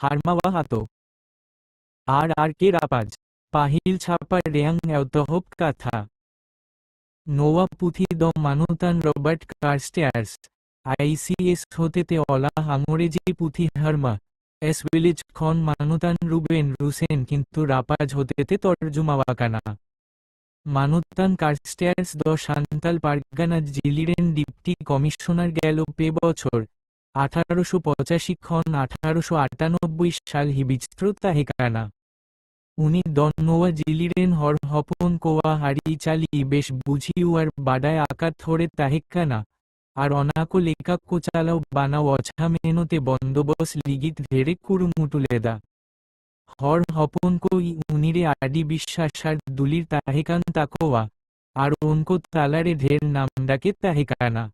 হারমাওয়া হাতো আর আর কে রাপাজ, পাহিল ছাপা রেয়াং এওতহব কাথা। নোয়া পুথি দ মানুতান রবার্ট কার্স্টেয়ার্স, আইসিএস হতেতে অলা আঙরেজি পুথি হারমা, এস ভিলেজ খন মানুতান রুবেন রুসেন কিন্তু রাপাজ হতেতে তর্জুমাওয়াকানা। মানুতান কার্স্টেয়ার্স দ সান্তাল পারগানা জিলিরেন ডিপটি কমিশনার গেল পে বছর আঠারোশো পঁচাশি খন আঠারোশো আটানব্বই সাল হিবিচিত্র তাহেকানা উনি দন্নোয়া জিলিরেন হর হপন কোয়া হারি চালি বেশ বুঝিউয়ার বাডায় আকার থরে তাহেকানা আর অনাকো কোচালাও বানাও অছা মেনতে বন্দোবস লিগিত ধেরে কুরুমুটুলেদা হর হপন কই উনিরে আডি বিশ্বাসার দুলির তাহেকান তাকোয়া আর ওনকো তালারে ঢের নাম ডাকে তাহেকানা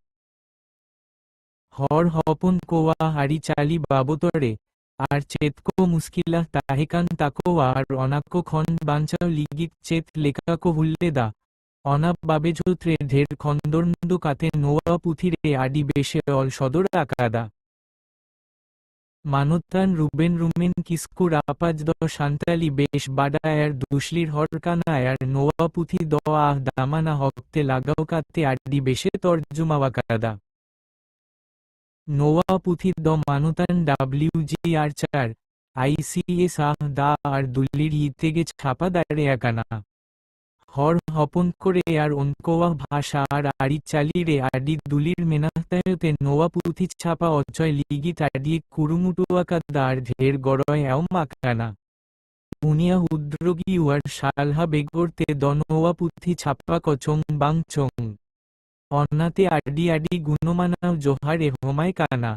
হর হপন কোয়া হারি চালি বাবতরে, আর চেতকো মুস্কিলা তাহেকান তাকোয়া আর অনাকো খন বাঞ্চাও লিগিত চেত লেখাকো হুল্লেদা অনাব বাবে ঝোত্রে ঢের খন্দর্ন্দু কাতে নোয়া পুথিরে আডি বেশে অল সদর আকাদা মানুত্তান রুবেন রুমেন কিস্কু রাপাজ দ সান্তালি বেশ বাডায়ার দুশলির হরকানায়ার নোয়া পুথি দ আহ দামানা হকতে লাগাও কাতে আডি বেশে তর্জুমাওয়া কাদা। নোয়া পুথি দ মানুতান ডাব্লিউ জি আর চার আইসিএস আহ দা আর দুল্লির ইতেগে ছাপা দাঁড়ে একানা। হর হপন করে আর অনকোয়া ভাষা আর আড়ি চালিরে আডি দুলির মেনাতায়তে নোয়া পুথি ছাপা অচয় লিগি তাডিয়ে কুরুমুটুয়াকা দার ঢের গড়য় এও মাকানা। উনিয়া উদ্রোগী উয়ার সালহা বেগরতে দনোয়া পুথি ছাপা কচং বাং চং অন্নাতে আডি আডি গুণমানাও জোহার এ হোমায় কানা।